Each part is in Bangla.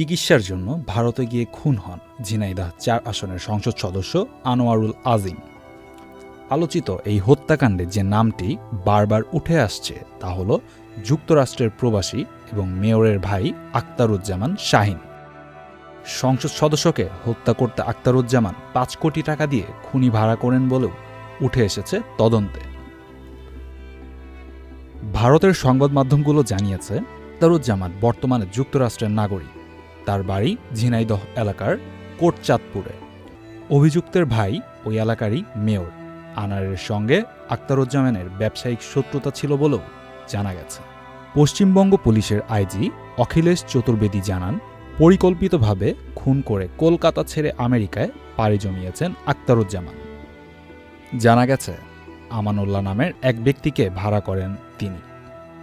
চিকিৎসার জন্য ভারতে গিয়ে খুন হন ঝিনাইদহ চার আসনের সংসদ সদস্য আনোয়ারুল আজিম। আলোচিত এই হত্যাকাণ্ডে যে নামটি বারবার উঠে আসছে তা হল যুক্তরাষ্ট্রের প্রবাসী এবং মেয়রের ভাই আক্তারুজ্জামান শাহিন। সংসদ সদস্যকে হত্যা করতে আক্তারুজ্জামান পাঁচ কোটি টাকা দিয়ে খুনি ভাড়া করেন বলেও উঠে এসেছে তদন্তে। ভারতের সংবাদ মাধ্যমগুলো জানিয়েছে আক্তারুজ্জামান বর্তমানে যুক্তরাষ্ট্রের নাগরিক। তার বাড়ি ঝিনাইদহ এলাকার কোটচাঁদপুরে। অভিযুক্তের ভাই ওই এলাকারই মেয়র। আনারের সঙ্গে আক্তারুজ্জামানের ব্যবসায়িক শত্রুতা ছিল বলেও জানা গেছে। পশ্চিমবঙ্গ পুলিশের আইজি অখিলেশ চতুর্বেদী জানান, পরিকল্পিতভাবে খুন করে কলকাতা ছেড়ে আমেরিকায় পাড়ি জমিয়েছেন আক্তারুজ্জামান। জানা গেছে, আমানুল্লাহ নামের এক ব্যক্তিকে ভাড়া করেন তিনি।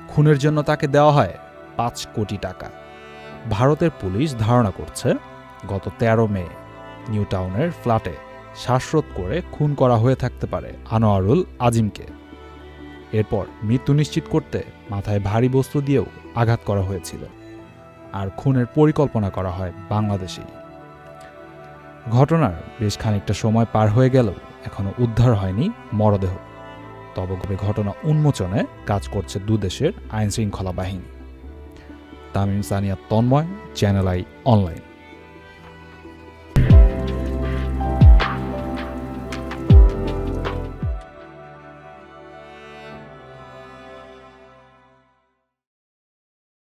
খুনের জন্য তাকে দেওয়া হয় পাঁচ কোটি টাকা। ভারতের পুলিশ ধারণা করছে গত ১৩ মে নিউ টাউনের ফ্ল্যাটে শ্বাসরোধ করে খুন করা হয়ে থাকতে পারে আনোয়ারুল আজিমকে। এরপর মৃত্যু নিশ্চিত করতে মাথায় ভারী বস্তু দিয়েও আঘাত করা হয়েছিল। আর খুনের পরিকল্পনা করা হয় বাংলাদেশেই। ঘটনার বেশ খানিকটা সময় পার হয়ে গেলেও এখনও উদ্ধার হয়নি মরদেহ। তবে ঘটনা উন্মোচনে কাজ করছে দুদেশের আইনশৃঙ্খলা বাহিনী। Tamim Sania Tanmoy channel I online